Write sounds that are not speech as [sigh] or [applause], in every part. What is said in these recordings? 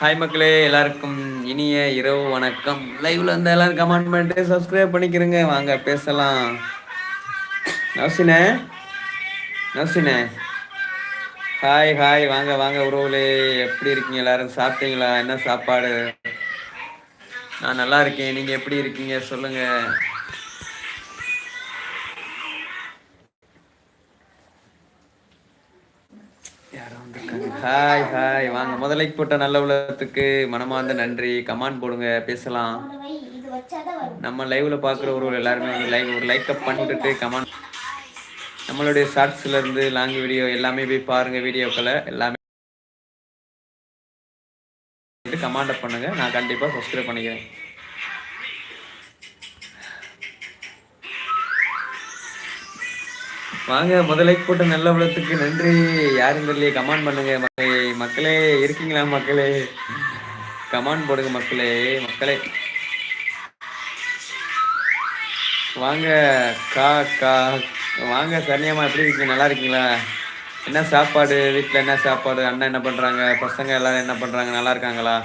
Hi மக்களே எல்லாருக்கும் இனிய இரவு வணக்கம். லைவ்ல இருந்த எல்லாரும் கமெண்ட் பண்ணிட்டு சப்ஸ்கிரைப் பண்ணிக்கிறங்க வாங்க பேசலாம். நவசினே? நவசினே? ஹாய் ஹாய் வாங்க வாங்க உறவுலே எப்படி இருக்கீங்க? எல்லாரும் சாப்பிட்டீங்களா? என்ன சாப்பாடு? நான் நல்லா இருக்கேன். நீங்க எப்படி இருக்கீங்க? சொல்லுங்க. ஹாய் ஹாய் வாங்க முதலை போட்ட நல்ல உலகத்துக்கு மனமார்ந்த நன்றி. கமாண்ட் போடுங்க பேசலாம். நம்ம லைவ்ல பாக்குற ஒரு எல்லாருமே வந்து லைவ் ஒரு லைக் அப் பண்ணிட்டு கமாண்ட் நம்மளுடைய ஷார்ட்ஸ்ல இருந்து லாங் வீடியோ எல்லாமே போய் பாருங்க வீடியோக்களை. எல்லாமே கமாண்ட் பண்ணுங்க. நான் கண்டிப்பா சப்ஸ்கிரைப் பண்ணிக்கிறேன். வாங்க முதலை கூட்டம் நல்ல உலகத்துக்கு நன்றி. யாரும் தெரியலையே கமெண்ட் பண்ணுங்க மக்களே மக்களே இருக்கீங்களா மக்களே? கமெண்ட் போடுங்க மக்களே மக்களே. வாங்க கா கா. வாங்க சரணியம்மா எப்படி இருக்கீங்க? நல்லா இருக்கீங்களா? என்ன சாப்பாடு? வீட்டில் என்ன சாப்பாடு? அண்ணன் என்ன பண்ணுறாங்க பசங்க எல்லாரும் என்ன பண்ணுறாங்க நல்லா இருக்காங்களா?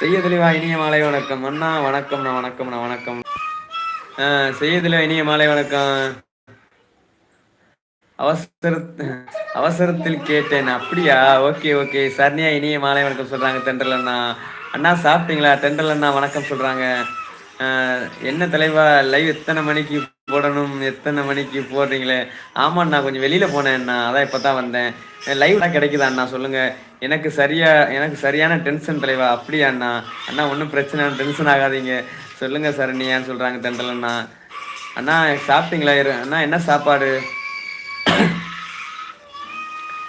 செய்ய தெளிவா இனிய மாலை வணக்கம். அண்ணா வணக்கம்ண்ணா வணக்கம்ண்ணா வணக்கம். செய்ய தெளிவா இனிய மாலை வணக்கம். அவசர அவசரத்தில் கேட்டேன். அப்படியா? Okay okay. சரணியா இனிய மாலை வணக்கம் சொல்றாங்க தென்றல் அண்ணா. அண்ணா சாப்பிட்டீங்களா? தென்றல் அண்ணா வணக்கம் சொல்றாங்க. என்ன தலைவா? லைவ் எத்தனை மணிக்கு போடணும்? எத்தனை மணிக்கு போடுறீங்களே? ஆமாண்ணா கொஞ்சம் வெளியில போனேன்ண்ணா அதான் இப்பதான் வந்தேன். லைவ்லாம் கிடைக்குதா அண்ணா? சொல்லுங்க. எனக்கு சரியா எனக்கு சரியான டென்ஷன் தலைவா. அப்படியா அண்ணா? அண்ணா ஒன்றும் பிரச்சனை டென்ஷன் ஆகாதீங்க. சொல்லுங்க சரணியான்னு சொல்றாங்க தென்றல் அண்ணா. அண்ணா சாப்பிட்டீங்களா? அண்ணா என்ன சாப்பாடு?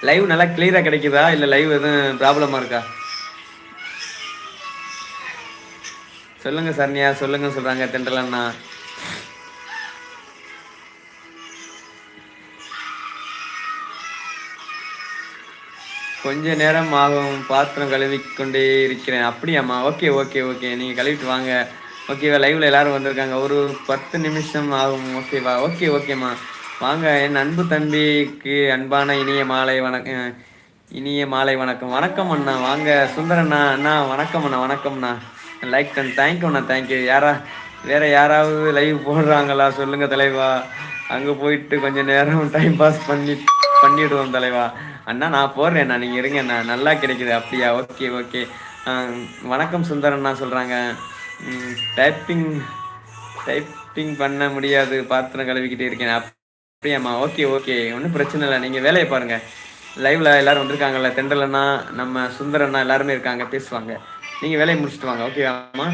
லைவ் நல்லா கிளியரா கிடைக்குதா? இல்ல லைவ் எதுவும் ப்ராப்ளமா இருக்கா? சொல்லுங்க சரண்யா சொல்லுங்க சொல்றாங்க தென்றலண்ணா. கொஞ்ச நேரம் ஆகும் பாத்திரம் கழுவிக்கொண்டே இருக்கிறேன். அப்படியாம்மா? ஓகே ஓகே ஓகே நீங்க கழுவிட்டு வாங்க. ஓகேவா லைவ்ல எல்லாரும் வந்திருக்காங்க. ஒரு பத்து நிமிஷம் ஆகும். ஓகேவா ஓகே ஓகேம்மா வாங்க என் அன்பு தம்பிக்கு அன்பான இனிய மாலை வணக்கம் இனிய மாலை வணக்கம். வணக்கம் அண்ணா. வாங்க சுந்தரண்ணா அண்ணா வணக்கம் அண்ணா வணக்கம்ண்ணா லைக் டன் தேங்க்யூ அண்ணா தேங்க்யூ யாரா வேற யாராவது லைவ் போடுறாங்களா? சொல்லுங்க தலைவா. அங்கே போயிட்டு கொஞ்சம் நேரம் டைம் பாஸ் பண்ணி பண்ணிவிடுவோம் தலைவா. அண்ணா நான் போடுறேண்ணா நீங்கள் இருங்க அண்ணா. நல்லா கிடைக்குது. அப்படியா? Okay okay. வணக்கம் சுந்தரண்ணா சொல்கிறாங்க டைப்பிங் டைப்பிங் பண்ண முடியாது. பாத்திரம் கழுவிக்கிட்டே இருக்கேன். அப்படியாம்மா? Okay okay. ஒன்றும் பிரச்சனை இல்லை. நீங்கள் வேலையை பாருங்கள் லைவில் எல்லோரும் வந்திருக்காங்கல்ல. தெண்டலண்ணா நம்ம சுந்தரண்ணா எல்லாருமே இருக்காங்க. பேசுவாங்க. நீங்கள் வேலையை முடிச்சுட்டு வாங்க. ஓகேவாம்மா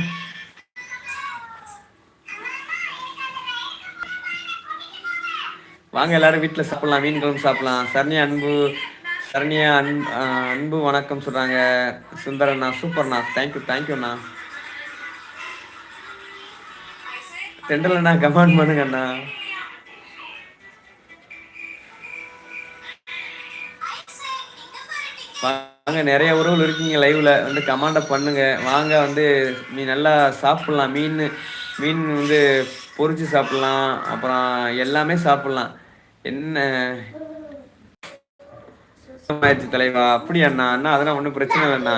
வாங்க எல்லாரும் வீட்டில் சாப்பிட்லாம். மீன் குழம்பு சாப்பிட்லாம். சரணியா அன்பு. சரணியா அன் அன்பு வணக்கம் சொல்கிறாங்க சுந்தரண்ணா சூப்பர்ண்ணா தேங்க்யூ தேங்க்யூண்ணா தெண்டலண்ணா கமெண்ட் பண்ணுங்கண்ணா வாங்க நிறைய உறவுகள் இருக்கீங்க லைவ்ல வந்து கமாண்டை பண்ணுங்க. வாங்க வந்து நீ நல்லா சாப்பிட்லாம். மீன் மீன் வந்து பொறிச்சு சாப்பிட்லாம். அப்புறம் எல்லாமே சாப்பிட்லாம். என்ன? ஆயிடுச்சு தலைவா. அப்படியா அண்ணா. அண்ணா அதெல்லாம் ஒன்றும் பிரச்சனை இல்லைண்ணா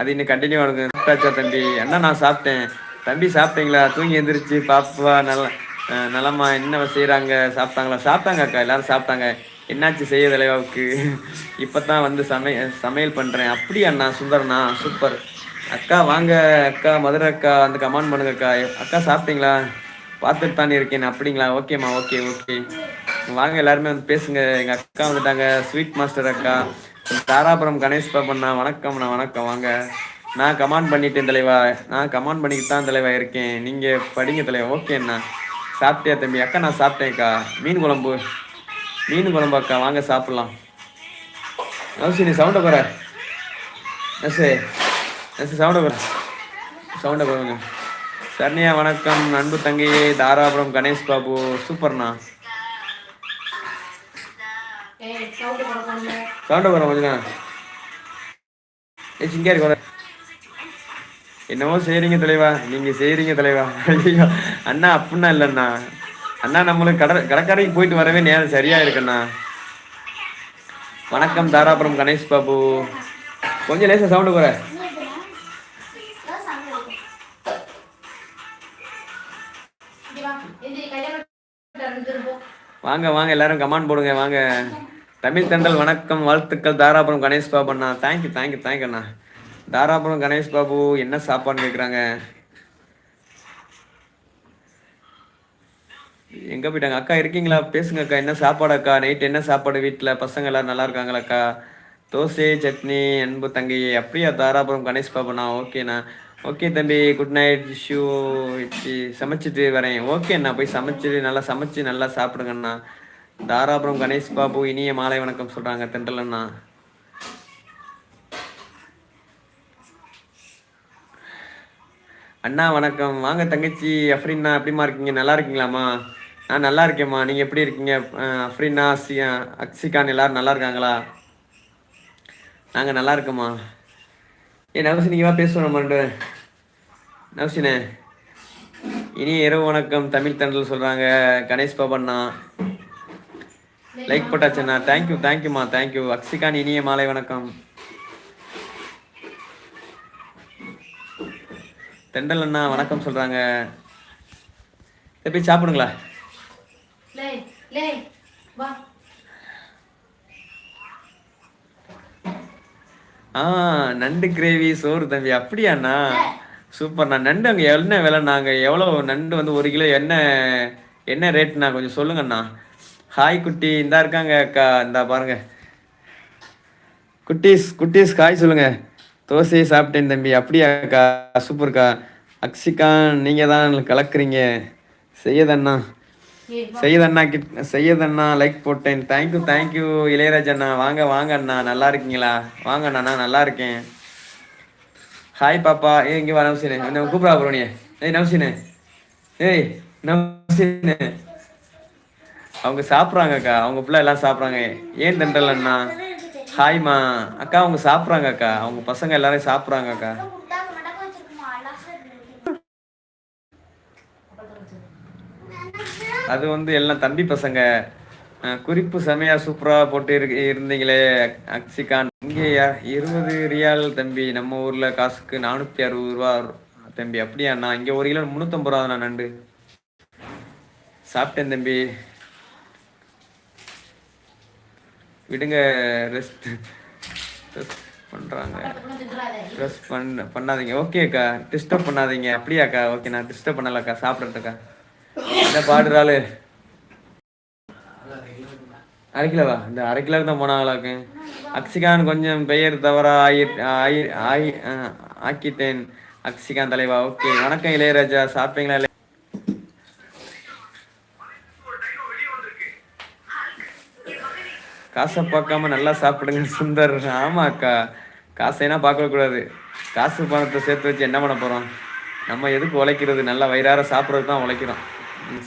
அது இன்னும் கண்டினியூ ஆகுது. சாப்பிட்டாச்சா தம்பி? அண்ணா நான் சாப்பிட்டேன். தம்பி சாப்பிட்டீங்களா? தூங்கி எந்திரிச்சு பாப்பா நல்லா நலமா என்ன செய்கிறாங்க சாப்பிட்டாங்களா? சாப்பிட்டாங்க அக்கா. எல்லாரும் சாப்பிட்டாங்க. என்னாச்சு செய்ய தலைவாவுக்கு? இப்போ தான் வந்து சமைய சமையல் பண்ணுறேன் அப்படியா அண்ணா சுந்தரண்ணா? சூப்பர் அக்கா வாங்க அக்கா மதுரை அக்கா அந்த கமெண்ட் பண்ணுங்க அக்கா. அக்கா சாப்பிட்டீங்களா? பார்த்துட்டு தானே இருக்கேன். அப்படிங்களா? ஓகேம்மா ஓகே ஓகே வாங்க எல்லாருமே வந்து பேசுங்க. எங்கள் அக்கா வந்துட்டாங்க. ஸ்வீட் மாஸ்டர் அக்கா. தாராபுரம் கணேஷ் பாப்பண்ணா வணக்கம்ண்ணா வணக்கம் வாங்க. நான் கமாண்ட் பண்ணிட்டேன் தலைவா. நான் கமாண்ட் பண்ணிக்கிட்டு தான் தலைவா இருக்கேன். நீங்கள் படிங்க தலைவா. ஓகேண்ணா சாப்பிட்டியா தம்பி? அக்கா நான் சாப்பிட்டேன்க்கா மீன் குழம்பு. மீன் குழம்பாக்கா வாங்க சாப்பிட்லாம். நவசி நீ சவுண்டை குறை நசே நசு சவுண்டை குறை சவுண்டை குறைங்க சரணியா வணக்கம். அன்பு தங்கி தாராபுரம் கணேஷ் பாபு சூப்பர்ண்ணா. சவுண்டை குறை கொஞ்சம் ஏ சிங்கா குறை என்னவோ செய்கிறீங்க தலைவா. நீங்கள் செய்கிறீங்க தலைவா. ஐயோ அண்ணா அப்படின்னா இல்லைண்ணா. அண்ணா நம்மளுக்கு கடை கடற்கரைக்கு போயிட்டு வரவே நேரம் சரியா இருக்குண்ணா. வணக்கம் தாராபுரம் கணேஷ் பாபு. கொஞ்சம் லேசா சவுண்டு குறை வாங்க வாங்க எல்லாரும் கமெண்ட் போடுங்க வாங்க. தமிழ் தண்டல் வணக்கம் வாழ்த்துக்கள் தாராபுரம் கணேஷ் பாபு அண்ணா. Thank you thank you thank you அண்ணா. தாராபுரம் கணேஷ் பாபு என்ன சாப்பாடுன்னு கேட்குறாங்க எங்க போயிட்டாங்க? அக்கா இருக்கீங்களா? பேசுங்க அக்கா என்ன சாப்பாடு அக்கா நைட் என்ன சாப்பாடு வீட்டில் பசங்க எல்லாரும் நல்லா இருக்காங்களா அக்கா தோசை சட்னி அன்பு தங்கை. அப்படியா? தாராபுரம் கணேஷ் பாபுண்ணா. ஓகேண்ணா. ஓகே தம்பி. குட் நைட் ஷூ சமைச்சிட்டு வரேன். ஓகேண்ணா. போய் சமைச்சிட்டு நல்லா சமைச்சு நல்லா சாப்பிடுங்கண்ணா. தாராபுரம் கணேஷ் பாபு இனிய மாலை வணக்கம் சொல்றாங்க தென்றல் அண்ணா அண்ணா வணக்கம். வாங்க தங்கச்சி அஃப்ரின்னா எப்படிம்மா இருக்கீங்க? நல்லா இருக்கீங்களாம்மா? நான் நல்லா இருக்கேம்மா. நீங்கள் எப்படி இருக்கீங்க? அஃப்ரினா சியா சி எல்லாரும் நல்லா இருக்காங்களா? நாங்கள் நல்லா இருக்கோம்மா. ஏ நவசி நீங்கள் வா பேசுவோம் நம்ம நவசினே இனி இரவு வணக்கம். தமிழ் தண்டல் சொல்கிறாங்க கணேஷ் பாபண்ணா லைக் போட்டாச்சுண்ணா தேங்க்யூ தேங்க்யூம்மா தேங்க்யூ அக்ஷிகான் இனிய மாலை வணக்கம். தெண்டல் அண்ணா வணக்கம் சொல்கிறாங்க போய் சாப்பிடுங்களா? லே லே வா ஆ நண்டு கிரேவி சோறு தம்பி அப்படியாண்ணா? சூப்பர்ண்ணா நண்டு அங்கே என்ன விலைண்ணா அங்கே எவ்வளோ நண்டு வந்து ஒரு கிலோ என்ன என்ன ரேட்ண்ணா கொஞ்சம் சொல்லுங்கண்ணா. ஹாய் குட்டி. இந்தா இருக்காங்க அக்கா. இந்தா பாருங்க. குட்டீஸ் குட்டீஸ் ஹாய் சொல்லுங்க. தோசையை சாப்பிட்டேன் தம்பி. அப்படியாக்கா சூப்பர்க்கா. அக்ஷிகான் நீங்கள் தான் கலக்குறீங்க. செய்யதண்ணா. ஏய் வா செய்யதண்ணா கிட் லைக் போட்டேன். Thank you thank you Ilayaraj அண்ணா வாங்க வாங்க அண்ணா நல்லா இருக்கீங்களா? வாங்க அண்ணா நான் நல்லா இருக்கேன். ஹாய் பாப்பா. ஏ இங்கே வா நவசீனு. கூப்பிடா ப்ரோ நீ ஏய் நவசீனு. ஏய் நவசீனு. அவங்க சாப்பிட்றாங்கக்கா. அவங்க பிள்ளை எல்லாம் சாப்பிட்றாங்க. ஏன் தென்றல் அண்ணா ஹாய்மா அக்கா அவங்க சாப்பிட்றாங்க அக்கா அவங்க பசங்க எல்லாரும் சாப்பிட்றாங்க அக்கா அது வந்து எல்லாம் தம்பி பசங்க. குறிப்பு செமையா சூப்பரா போட்டு இரு இருந்தீங்களே அக்ஷிகான் இங்கேயா இருபது ரியால் தம்பி. நம்ம ஊர்ல காசுக்கு நானூத்தி அறுபது ரூபா தம்பி. அப்படியா நான் இங்க ஒரு கிலோ முந்நூத்தம்பது ரூபா நான் நண்டு? சாப்பிட்டேன் தம்பி. விடுங்க ரெஸ்ட் ரெஸ்ட் பண்றாங்க. ரெஸ்ட் ட்ரெஸ் பண்ண பண்ணாதீங்க. ஓகேக்கா டிஸ்டர்ப் பண்ணாதீங்க. அப்படியாக்கா? ஓகே நான் டிஸ்டர்ப் பண்ணலக்கா. சாப்பிட்றதுக்கா என்ன பாடுறாளு? அரை கிலோவா இந்த அரை கிலோக்கு தான் போனாங்களாக்கு அக்ஷிகான் கொஞ்சம் பெயர் தவறா ஆயி ஆயி ஆயி ஆக்கிட்டேன். அக்ஷிகான் தலைவா ஓகே. வணக்கம் இளையராஜா. சாப்பிட்டீங்களா இல்லை காசை பார்க்காம நல்லா சாப்பிடுங்க சுந்தர். ஆமாக்கா காசைனா பார்க்கக்கூடாது காசு பணத்தை சேர்த்து வச்சு என்ன பண்ண போறோம்? நம்ம எதுக்கு உழைக்கிறது? நல்லா வயிறார சாப்பிட்றது தான் உழைக்கிறோம்.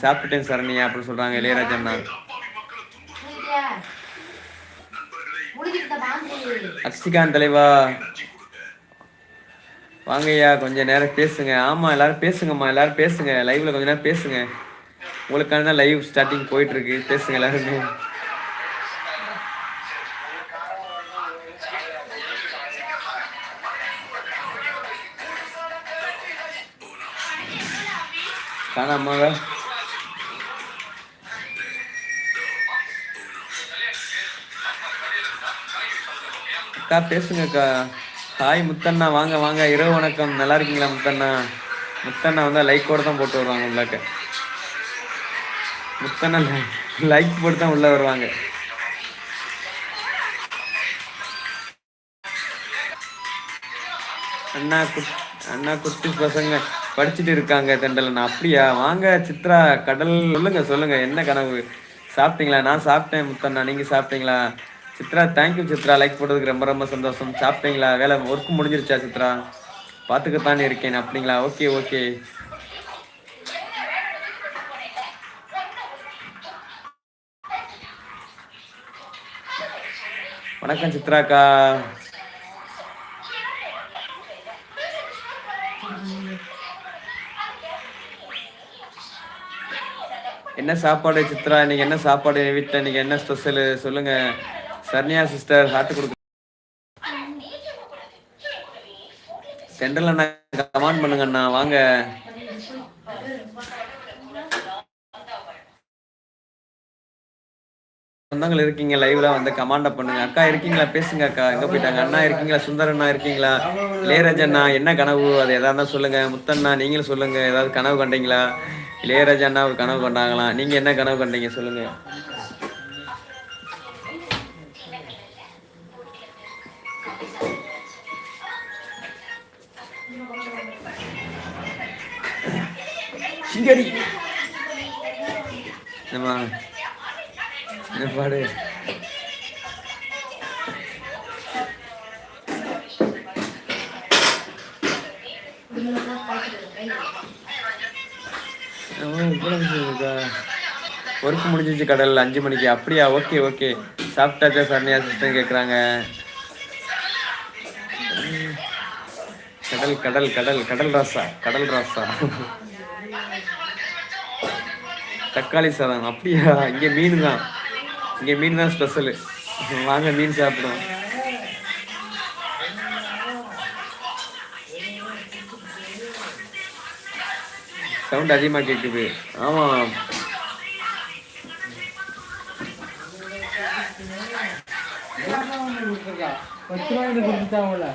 சாப்பிட்டுட்டேன் சரணியா அப்படின்னு சொல்றாங்க இளையராஜா அண்ணா அக்ஷிகாந்த் தலைவா. வாங்கய்யா கொஞ்சம் நேரம் பேசுங்க. ஆமா எல்லாரும் பேசுங்கம்மா எல்லாரும் பேசுங்க. லைவ்ல கொஞ்ச நேரம் பேசுங்க. உங்களுக்கான தான் லைவ் ஸ்டார்டிங் போயிட்டு இருக்கு பேசுங்க எல்லாருமே. காணாமாவா அக்கா. பேசுங்கக்கா ஹாய் முத்தண்ணா. வாங்க வாங்க. இரவு வணக்கம். நல்லா இருக்கீங்களா முத்தண்ணா? முத்தண்ணா வந்து லைக்கோட தான் போட்டு வருவாங்க உள்ளக்க. முத்தண்ணா லைக் போட்டு தான் உள்ள வருவாங்க. அண்ணா குட் அண்ணா குட்டி பசங்க படிச்சுட்டு இருக்காங்க தெண்டலண்ணா அப்படியா? வாங்க சித்ரா கடல். சொல்லுங்க சொல்லுங்க. என்ன கனவு? சாப்பிட்டீங்களா? நான் சாப்பிட்டேன் முத்தண்ணா. நீங்க சாப்பிட்டீங்களா? சித்ரா தேங்க்யூ சித்ரா. லைக் போட்டதுக்கு ரொம்ப ரொம்ப சந்தோஷம். சாப்பிட்டீங்களா? வேலை ஒர்க் முடிஞ்சிருச்சா சித்ரா? பார்த்துக்கத்தானே இருக்கேன். அப்படிங்களா? ஓகே ஓகே வணக்கம் சித்ராக்கா. என்ன சாப்பாடு சித்ரா? இன்னைக்கு என்ன சாப்பாடு வீட்டில் இன்னைக்கு என்ன ஸ்பெஷலு சொல்லுங்கள் சர்னியா சிஸ்டர் ஹார்ட் கொடுக்க. சென்ட்ரல் அண்ணா கமாண்ட் பண்ணுங்க அண்ணா வாங்க. சொந்தங்கள் இருக்கீங்க லைவ்ல வந்து கமாண்ட பண்ணுங்க. அக்கா இருக்கீங்களா? பேசுங்க அக்கா. எங்க போயிட்டாங்க? அண்ணா இருக்கீங்களா? சுந்தர் அண்ணா இருக்கீங்களா? இளையராஜா அண்ணா என்ன கனவு? அது எதா இருந்தா சொல்லுங்க. முத்தண்ணா நீங்களும் சொல்லுங்க. ஏதாவது கனவு கண்டீங்களா? இளையராஜா அண்ணா ஒரு கனவு கண்டாங்களாம். நீங்க என்ன கனவு கண்டீங்க? சொல்லுங்க. சிங்கரி நம்ம என்ன பாடு ஒர்க் முடிஞ்சிச்சு கடல் அஞ்சு மணிக்கு. அப்படியா? ஓகே ஓகே சாப்பிட்டாச்சா சரணியா சிஸ்டம் கேட்குறாங்க கடல் கடல் கடல் கடல் ராசா கடல் ராசா. தக்காளி சாதம். அப்படியா? இங்கே மீன் தான் இங்கே மீன் தான் ஸ்பெஷலு வாங்க மீன் சாப்பிடுவோம். சவுண்ட் அதிகமாக கேட்குது ஆமாம் பத்து ரூபாய் கொடுத்துட்டாங்களா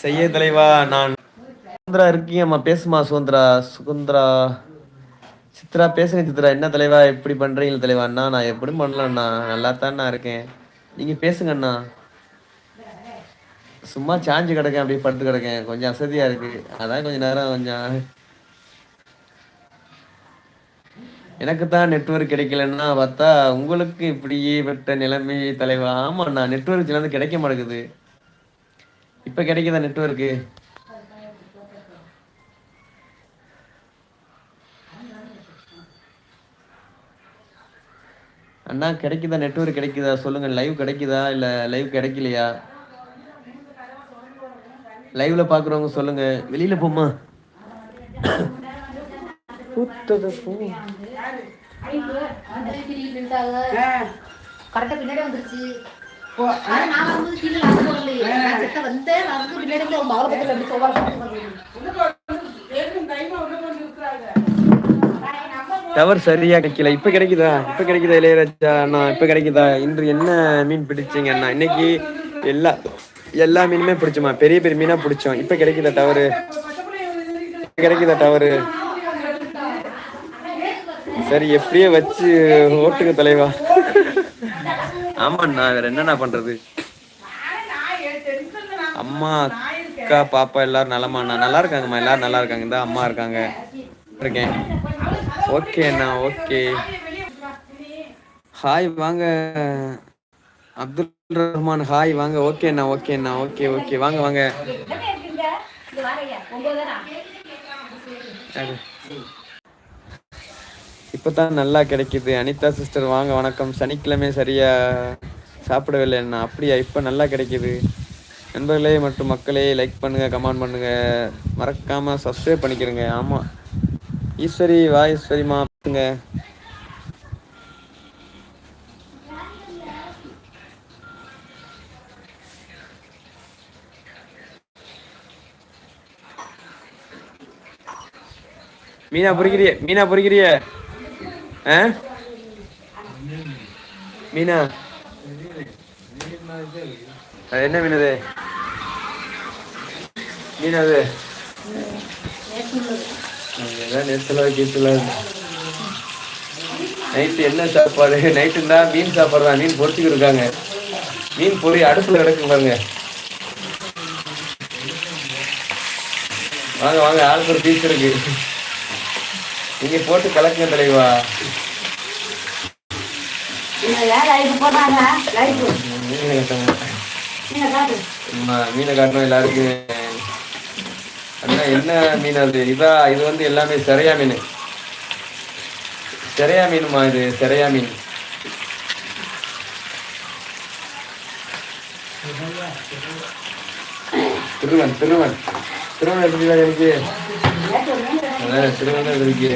செய்ய தலைவா நான் சுந்தரா இருக்கீங்கம்மா பேசுமா சுதந்திரா சுகுந்தரா? சித்ரா பேசுங்க சித்ரா. என்ன தலைவா எப்படி பண்றீங்க தலைவா? அண்ணா நான் எப்படி பண்ணலண்ணா நல்லா தான்ண்ணா இருக்கேன். நீங்க பேசுங்க அண்ணா. சும்மா சாஞ்சு கிடக்கேன் அப்படியே படுத்து கிடக்கேன். கொஞ்சம் அசதியா இருக்கு. அதான் கொஞ்ச நேரம் கொஞ்சம் எனக்கு தான் நெட்ஒர்க் கிடைக்கலன்னா பார்த்தா உங்களுக்கு இப்படியே பெற்ற நிலைமை தலைவா? ஆமாண்ணா நெட்ஒர்க் சிலந்து கிடைக்க மாட்டேங்குது. இப்ப கிடைக்குதா நெட்ஒர்க்கு அண்ணா கிடைக்குதா நெட்ஒர்க் கிடைக்குதா? சொல்லுங்க லைவ் கிடைக்குதா? இல்ல லைவ் கிடைக்கலையா? லைவ்ல பாக்குறவங்க சொல்லுங்க. வெளியில போமா புத்தக போ பின்னாடி வந்துருச்சு டவர் சரியா கிடைக்கல. இப்ப கிடைக்குதா? இப்ப கிடைக்குதா இளையராஜா அண்ணா? இப்ப கிடைக்குதா? இன்று என்ன மீன் பிடிச்சீங்க அண்ணா? இன்னைக்கு எல்லா எல்லா மீனுமே பிடிச்சோமா? பெரிய பெரிய மீனா பிடிச்சோம். இப்ப கிடைக்குதா டவரு? கிடைக்குதா டவரு? சரி எப்படியே வச்சு ஓட்டுங்க தலைவா. ஆமாண்ணா வேற என்னண்ணா பண்றது? அம்மா அக்கா பாப்பா எல்லாரும் நலமாண்ணா. நல்லா இருக்காங்கம்மா எல்லாரும் நல்லா இருக்காங்க. இந்த அம்மா இருக்காங்க. இருக்கேன். ஓகே அண்ணா ஓகே. ஹாய் வாங்க. அப்துல் ரஹ்மான் ஹாய் வாங்க. ஓகே அண்ணா ஓகே அண்ணா ஓகே ஓகே. வாங்க வாங்க. இப்பதான் நல்லா கிடைக்குது. அனிதா சிஸ்டர் வாங்க வணக்கம். சனிக்கிழமை சரியா சாப்பிடவில்லை என்ன அப்படியா? இப்போ நல்லா கிடைக்குது. நண்பர்களே மற்றும் மக்களே லைக் பண்ணுங்க கமெண்ட் பண்ணுங்க. மறக்காம சப்ஸ்கிரைப் பண்ணிக்கிறங்க. ஆமா. ஈஸ்வரி வா ஈஸ்வரிமா பேசுங்க மீனா பொறிக்கிறிய? மீனா பொறிக்கிறிய? மீனா? அது என்ன மீன் அது? மீன் அது? நேற்றுல கீத்துல நைட்டு என்ன சாப்பாடு? நைட்டு மீன் சாப்பாடு தான் மீன் பொரிச்சுக்கிட்டு இருக்காங்க. மீன் பொறி அடுப்பில் கிடக்கு பாருங்க. வாங்க வாங்க ஆளுக்கு ஒரு பீஸ் இருக்கு. நீங்க போட்டு கலக்குங்க தலைவா. மீனை கட்டணும் எல்லாருக்கும். அண்ணா என்ன மீன் அது? இதா இது வந்து எல்லாமே சிறையா மீன். சிறையா மீனுமா இது சிறையா மீன். திருவன் திருவன். திருவன் எப்படி வேலை இருக்கு அதான் திருவன் தான் இருக்கு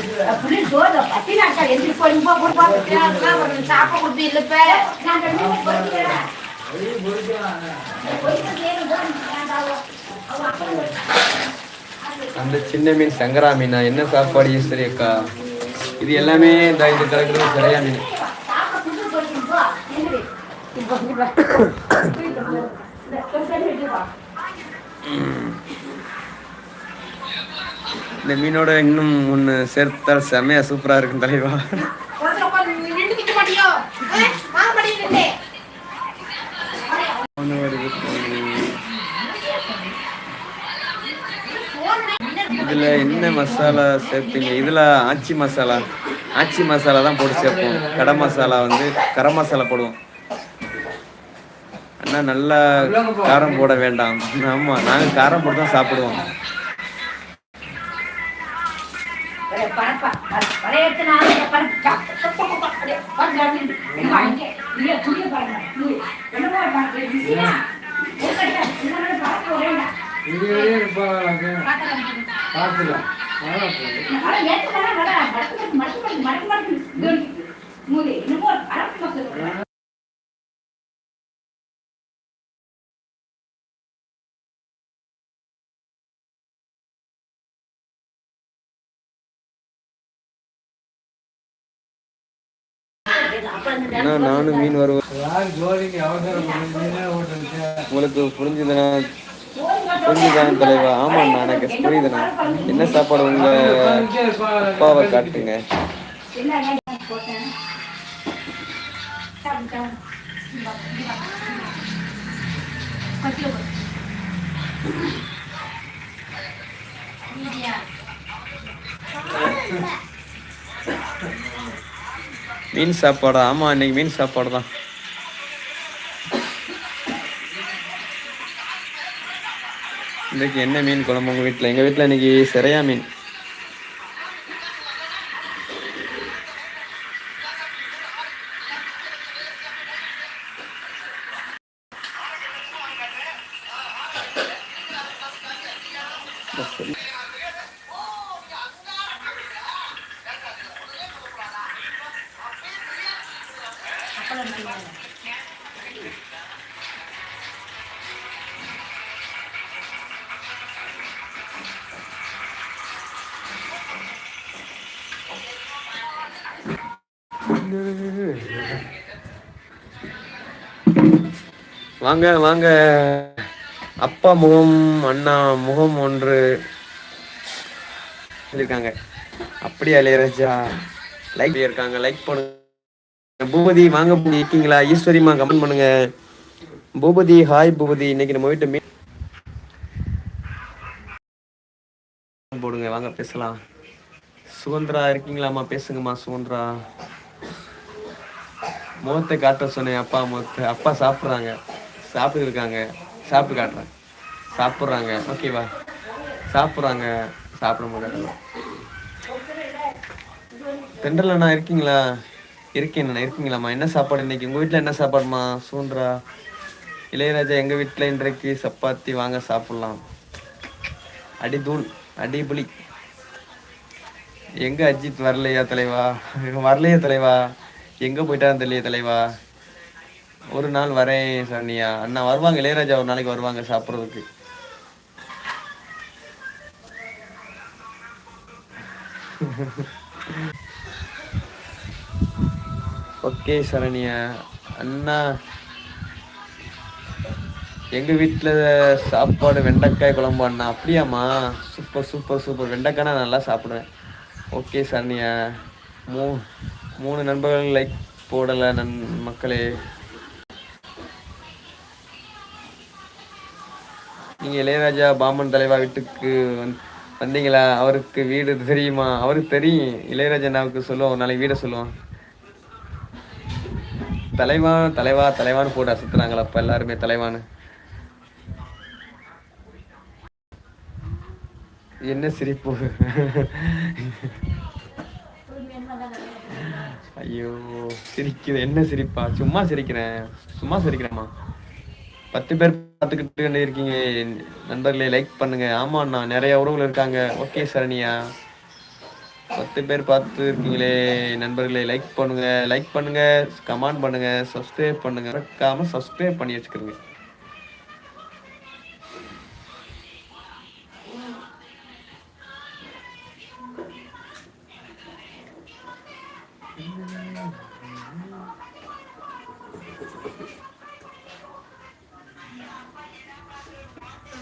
பத்தி எந்திரி ஒரு கொடுத்து. நான் அந்த சின்ன மீன் சங்கரா மீனா என்ன சாப்பாடு ஈஸ்வரி அக்கா? இது எல்லாமே இந்த இது கிடக்குறது சரியா மீன் சாப்பிட கொடுத்து போய்க்கிறேன், போ. எந்திரி. இப்போ, இங்க வா. இந்த கொஞ்சம் தண்ணி எடுத்து வா. இந்த மீனோட இன்னும் ஒன்று சேர்த்தால் செமையா சூப்பரா இருக்கும் தலைவா. இதுல என்ன மசாலா சேர்ப்பீங்க இதுல ஆச்சி மசாலா. ஆச்சி மசாலா தான் போட்டு சேர்ப்போம். கடை மசாலா வந்து கரம் மசாலா போடுவோம். அண்ணா நல்லா காரம் போட வேண்டாம். ஆமா நாங்க காரம் போட்டு தான் சாப்பிடுவோம். காட்டை காமிக்கிறேன். பார்த்துக்கலாம். மடக்கு, மடக்கு, மடக்கு, மடக்கு, மடக்கு. இங்க இருக்கு. அண்ணா நானும் மீன் வருவேன் உங்களுக்கு புரிஞ்சுதுண்ணா புரிஞ்சுதான் தலைவா. ஆமாண்ணா எனக்கு புரியுதுண்ணா. என்ன சாப்பாடு உங்க அப்பாவை காட்டுங்க. என்ன [laughs] [laughs] மீன் சாப்பாடா. ஆமா இன்னைக்கு மீன் சாப்பாடு தான். இன்னைக்கு என்ன மீன் குழம்பு உங்க வீட்டில் எங்க வீட்டில் இன்னைக்கு சிறையா மீன். வாங்க வாங்க. அப்பா முகம் அண்ணா முகம் ஒன்று இருக்காங்க அப்படியா இளையராஜா? லைக் இருக்காங்க லைக் பண்ணுங்க. பூபதி வாங்க இருக்கீங்களா? ஈஸ்வரிமா கமெண்ட் பண்ணுங்க. பூபதி ஹாய் பூபதி. இன்னைக்கு நம்ம வீட்டு மீன் போடுங்க வாங்க பேசலாம். சுகந்திரா இருக்கீங்களாம்மா பேசுங்கம்மா சுகந்திரா. முகத்தை காட்ட சொன்னேன் அப்பா முகத்தை. அப்பா சாப்பிட்றாங்க. சாப்பிட்டு இருக்காங்க சாப்பிட்டு காட்டுறேன். சாப்பிட்றாங்க. ஓகேவா சாப்பிட்றாங்க. சாப்பிட காட்டலாம் தென்றல் அண்ணா இருக்கீங்களா? இருக்கேண்ணா இருக்கீங்களாம்மா? என்ன சாப்பாடு இன்னைக்கு? உங்கள் வீட்டில் என்ன சாப்பாடுமா சூன்றா. இளையராஜா எங்கள் வீட்டில் இன்றைக்கு சப்பாத்தி வாங்க சாப்பிடலாம். அடிதூள் அடிபுலி எங்கே அஜித் வரலையா தலைவா? வரலையா தலைவா? எங்கே போயிட்டான்னு தெரியலையே தலைவா? ஒரு நாள் வரேன் சரணியா அண்ணா வருவாங்க இளையராஜா ஒரு நாளைக்கு வருவாங்க சாப்பிட்றதுக்கு. ஓகே சரணியா. அண்ணா எங்க வீட்டில் சாப்பாடு வெண்டைக்காய் குழம்பு அண்ணா. அப்படியாம்மா? Super super super. வெண்டைக்காய் நான் நல்லா சாப்பிடுவேன். ஓகே சரணியா. மூ மூணு நண்பர்கள் லைக் போடலை நன் மக்களே. நீங்க இளையராஜா பாமன் தலைவா வீட்டுக்கு வந் வந்தீங்களா? அவருக்கு வீடு தெரியுமா? அவருக்கு தெரியும். இளையராஜா அண்ணாவுக்கு சொல்லுவோம். நாளைக்கு வீடை சொல்லுவோம். தலைவா தலைவா தலைவான்னு போட்டு அசத்துறாங்களா அப்ப எல்லாருமே தலைவான்னு. என்ன சிரிப்பு? ஐயோ சிரிக்குது. என்ன சிரிப்பா? சும்மா சிரிக்கிறேன். சும்மா சிரிக்கிறேம்மா. பத்து பேர் பார்த்துக்கிட்டு இருக்கீங்க. நண்பர்களே லைக் பண்ணுங்க. ஆமா அண்ணா நிறைய உறவுகள் இருக்காங்க. ஓகே சரணியா. பத்து பேர் பார்த்து இருக்கீங்களே. நண்பர்களே லைக் பண்ணுங்க. லைக் பண்ணுங்க கமெண்ட் பண்ணுங்க சப்ஸ்கிரைப் பண்ணுங்க. மறக்காம சப்ஸ்கிரைப் பண்ணி வச்சுக்கிறீங்க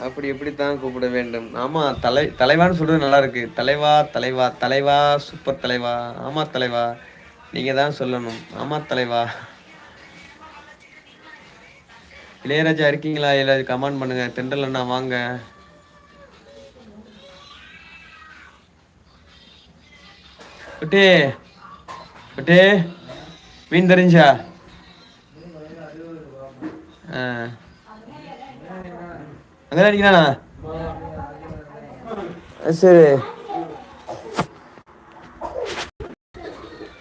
அப்படி எப்படித்தான் கூப்பிட வேண்டும். ஆமா தலை தலைவான்னு சொல்றது நல்லா இருக்கு தலைவா தலைவா தலைவா சூப்பர் தலைவா ஆமா தலைவா நீங்க தான் சொல்லணும். ஆமா தலைவா. இளையராஜா இருக்கீங்களா? இளையராஜா கமெண்ட் பண்ணுங்க. தென்றல் அண்ணா வாங்க. குட்டி குட்டி மீன் தெரிஞ்சா? ஆ. അങ്ങനെ അടിക്കണ ശരി.